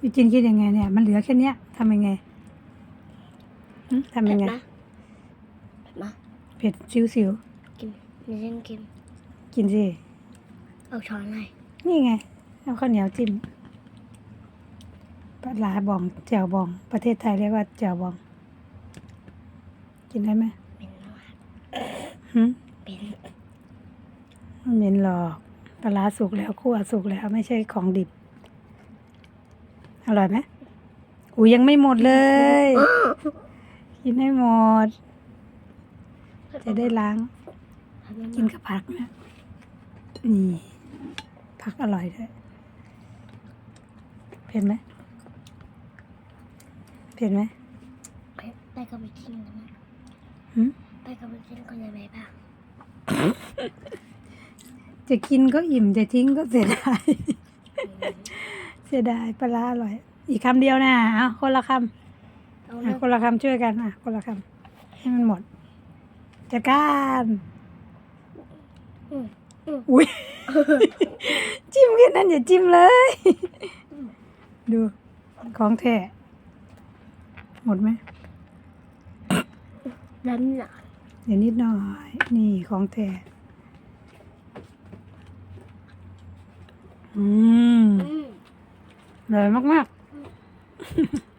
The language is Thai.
พี่จินคิดยังไงเนี่ย มันเหลือแค่เนี้ยทำยังไงหึทำเผ็ยัดงไงไหมเผ็ดไหมเผ็ดซิวซิวกินมีเส้นกินๆกินสิ เอาช้อนให้นี่ไง เอาข้าวเหนียวจิ้มปลาร้าบองแจ่วบอง ประเทศไทยเรียกว่าแจ่วบอง กินได้ไหมเป็นนวดหึเป็นไม่เหม็นหรอกปลาร้าสุกแล้วคั่วสุกแล้วไม่ใช่ของดิบ อร่อยไหมอูยังไม่หมดเลย กินให้หมด จะได้ล้าง กินกับผักนะ นี่ ผักอร่อยด้วยเผ็ดไหมเผ็ดไหมไปกับไปกินกันนะหึไปกับไปกินกันยังไงบ้างจะกินก็อิ่มจะทิ้งก็เสียดาย เสียดายปลาร้าอร่อย อีกคำเดียวนะเอาคนละคำเอาอะเลือกคนละคำช่วยกันอะ คนละคำให้มันหมดจัดการอืมอืมอุ้ยจิ้มแค่นั้นอย่าจิ้มเลย ดูของแท้หมดไหมน้ำหนักเดี๋ยวนิดหน่อย นี่ของแท้อืม เลยมาก ๆ